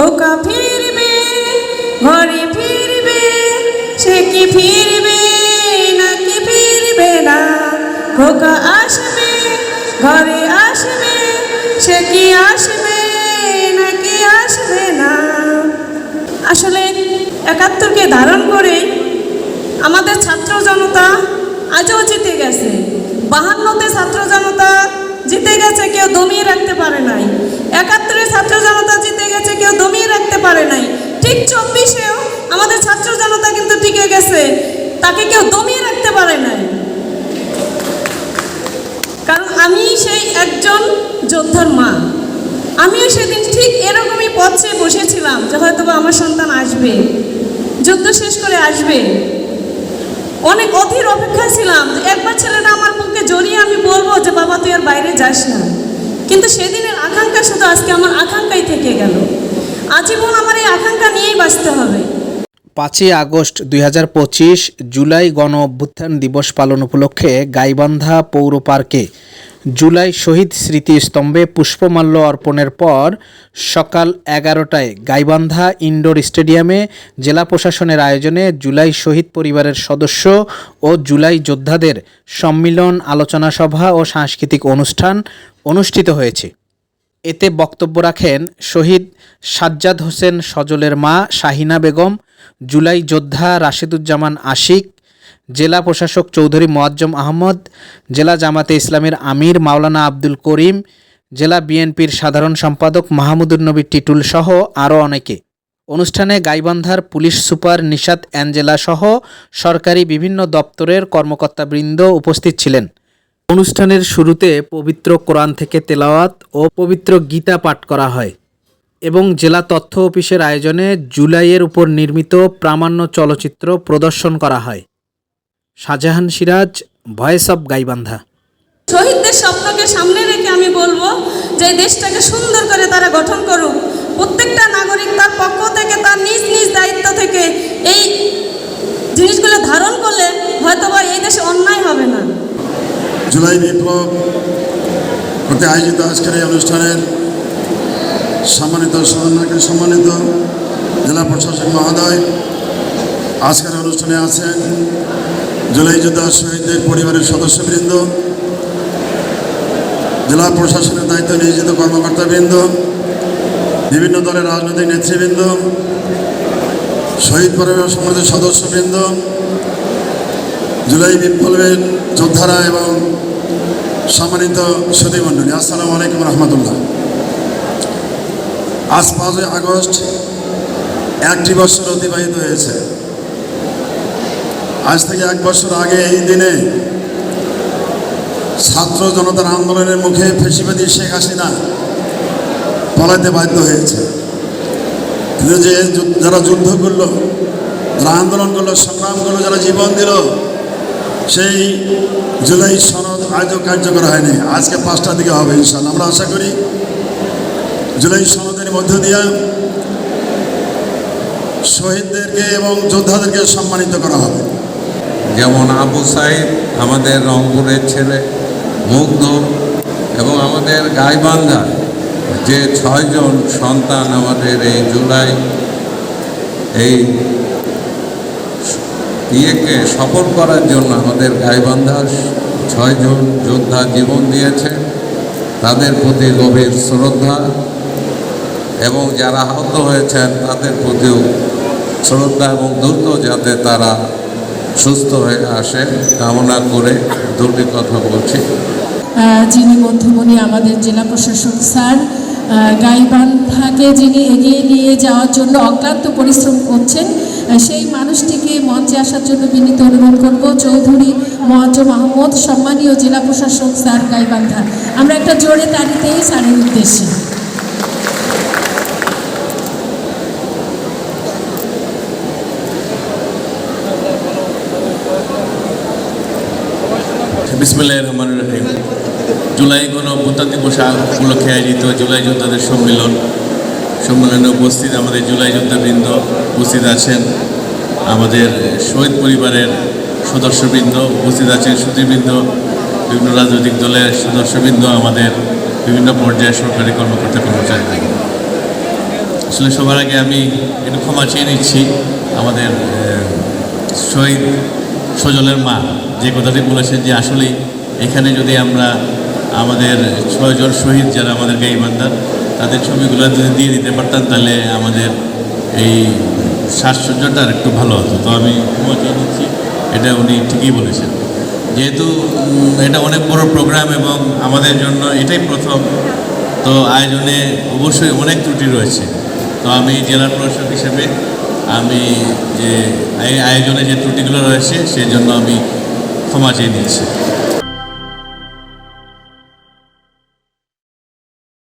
খোকা ফিরবে, ঘরে ফিরবে, সে কি ফিরবে নাকি ফিরবে না? খোকা আসবে, ঘরে আসবে, সে কি আসবে নাকি আসবে না? আসলে একাত্তরকে ধারণ করে আমাদের ছাত্র জনতা আজও জিতে গেছে বাহান্নতে ছাত্র জনতা জিতে গেছে কেউ দমিয়ে রাখতে পারে নাই। একাত্তরে ছাত্র জনতা জিতে গেছে কেউ দমিয়ে রাখতে পারে নাই। ঠিক চব্বিশেও আমাদের ছাত্র জনতা কিন্তু টিকে গেছে, তাকে কেউ দমিয়ে রাখতে পারে নাই। কারণ আমি সেই একজন যোদ্ধার মা। আমিও সেদিন ঠিক এরকমই পথে বসেছিলাম যে হয়তো আমার সন্তান আসবে, যুদ্ধ শেষ করে আসবে। অনেক অধীর অপেক্ষা ছিলাম একবার ছেলেটা আমার বুকে যাস না। কিন্তু সেদিনের আকাঙ্ক্ষা শুধু আজকে আমার আকাঙ্ক্ষাই থেকে গেল। আজীবন আমার এই আকাঙ্ক্ষা নিয়েই বাঁচতে হবে। পাঁচই আগস্ট দুই হাজার পঁচিশ জুলাই গণ অভ্যুত্থান দিবস পালন উপলক্ষে গাইবান্ধা পৌর পার্কে জুলাই শহীদ স্মৃতিস্তম্ভে পুষ্পমাল্য অর্পণের পর সকাল এগারোটায় গাইবান্ধা ইনডোর স্টেডিয়ামে জেলা প্রশাসনের আয়োজনে জুলাই শহীদ পরিবারের সদস্য ও জুলাই যোদ্ধাদের সম্মিলন, আলোচনা সভা ও সাংস্কৃতিক অনুষ্ঠান অনুষ্ঠিত হয়েছে। এতে বক্তব্য রাখেন শহীদ সাজ্জাদ হোসেন সজলের মা শাহিনা বেগম, জুলাই যোদ্ধা রাশেদুজ্জামান আশিক জেলা প্রশাসক চৌধুরী মোয়াজ্জম আহমদ, জেলা জামাতে ইসলামের আমির মাওলানা আব্দুল করিম, জেলা বিএনপির সাধারণ সম্পাদক মাহমুদুর নবী টিটুল সহ আরও অনেকে। অনুষ্ঠানে গাইবান্ধার পুলিশ সুপার নিশাত অ্যাঞ্জেলা সহ সরকারি বিভিন্ন দপ্তরের কর্মকর্তাবৃন্দ উপস্থিত ছিলেন। অনুষ্ঠানের শুরুতে পবিত্র কোরআন থেকে তেলাওয়াত ও পবিত্র গীতা পাঠ করা হয় এবং জেলা তথ্য অফিসের আয়োজনে জুলাইয়ের উপর নির্মিত প্রামাণ্য চলচ্চিত্র প্রদর্শন করা হয়। Shahjahan Siraj voice of Gaibandha. শহীদদের স্বপ্নকে সামনে রেখে আমি বলব যে দেশটাকে সুন্দর করে তারা গঠন করুক। প্রত্যেকটা নাগরিক তার পক্ষ থেকে তার নিজ নিজ দায়িত্ব থেকে এই জিনিসগুলো ধারণ করলে হয়তোবা এই দেশে অন্যায় হবে না। জুলাই বিপ্লব প্রতি আয়োজিত আজকের এই অনুষ্ঠানের সম্মানিত সদনাকে সম্মানিত জেলা প্রশাসক মহোদয় আজকের অনুষ্ঠানে আছেন জুলাই যোদ্ধা শহীদদের পরিবারের সদস্যবৃন্দ, জেলা প্রশাসনের দায়িত্ব নিয়োজিত কর্মকর্তাবৃন্দ, বিভিন্ন দলের রাজনৈতিক নেতৃবৃন্দ, শহীদ পরিবার সমাজের সদস্যবৃন্দ, জুলাই বিপ্লবের যোদ্ধারা এবং সম্মানিত সুধীমণ্ডলী আসসালামু আলাইকুম রহমতুল্লাহ। আজ পাঁচই আগস্ট, একটি বছর অতিবাহিত হয়েছে। আজ থেকে এক বছর আগে এই দিনে ছাত্র জনতার আন্দোলনের মুখে ফেসিবাদী শেখ হাসিনা পলাইতে বাধ্য হয়েছে। কিন্তু যে যারা যুদ্ধ করল, যারা আন্দোলন করল, সংগ্রাম করল, যারা জীবন দিল, সেই জুলাই সনদ আজও কার্যকর হয়নি। আজকে পাঁচটার দিকে হবে ইনশাল্লাহ আমরা আশা করি জুলাই সনদের মধ্য দিয়ে শহীদদেরকে এবং যোদ্ধাদেরকে সম্মানিত করা হবে। যেমন আবু সাইদ, আমাদের রংপুরের ছেলে, মুগ্ধ এবং আমাদের গাইবান্ধা, যে ছয়জন সন্তান আমাদের এই জুলাই এই ইয়েকে সফল করার জন্য আমাদের গাইবান্ধা ছয়জন যোদ্ধা জীবন দিয়েছে। তাদের প্রতি গভীর শ্রদ্ধা এবং যারা আহত হয়েছেন তাদের প্রতিও শ্রদ্ধা এবং দ্রুত যাতে তারা সুস্থ হয়ে আসে কামনা করে দুটি কথা বলছি। যিনি মধ্যমণি আমাদের জেলা প্রশাসক, স্যার গাইবান্ধাকে যিনি এগিয়ে নিয়ে যাওয়ার জন্য অক্লান্ত পরিশ্রম করছেন সেই মানুষটিকে মঞ্চে আসার জন্য বিনীত অনুরোধ করব। চৌধুরী মোয়াজ্জম আহমদ, সম্মানীয় জেলা প্রশাসক, স্যার, গাইবান্ধা। আমরা একটা জোরে তাড়িতে স্যারের উদ্দেশ্যে। বিসমিল্লাহ রহমান রহিম। জুলাই গণ অভ্যুত্থান দিবস উপলক্ষে আয়োজিত জুলাই যোদ্ধাদের সম্মেলন। সম্মেলনে উপস্থিত আমাদের জুলাই যোদ্ধাবৃন্দ উপস্থিত আছেন আমাদের শহীদ পরিবারের সদস্যবৃন্দ, উপস্থিত আছেন সুধীবৃন্দ বিভিন্ন রাজনৈতিক দলের সদস্যবৃন্দ, আমাদের বিভিন্ন পর্যায়ে সরকারি কর্মকর্তা কর্মচারী আসলে সবার আগে আমি একটু ক্ষমা চেয়ে নিচ্ছি আমাদের শহীদ সজলের মা। যে কথাটি বলেছেন যে আসলেই এখানে যদি আমরা আমাদের ছয়জন শহীদ যারা আমাদের গাইবান্ধার তাদের ছবিগুলো যদি দিয়ে দিতে পারতাম, তাহলে আমাদের এই সাজসজ্জাটা আর একটু ভালো হতো। তো আমি ক্ষমা নিচ্ছি, এটা উনি ঠিকই বলেছেন। যেহেতু এটা অনেক বড় প্রোগ্রাম এবং আমাদের জন্য এটাই প্রথম, তো আয়োজনে অবশ্যই অনেক ত্রুটি রয়েছে। তো আমি জেলা প্রশাসক হিসেবে আমি যে আয়োজনে যে ত্রুটিগুলো রয়েছে, সেজন্য আমি ক্ষমা চেয়ে নিচ্ছি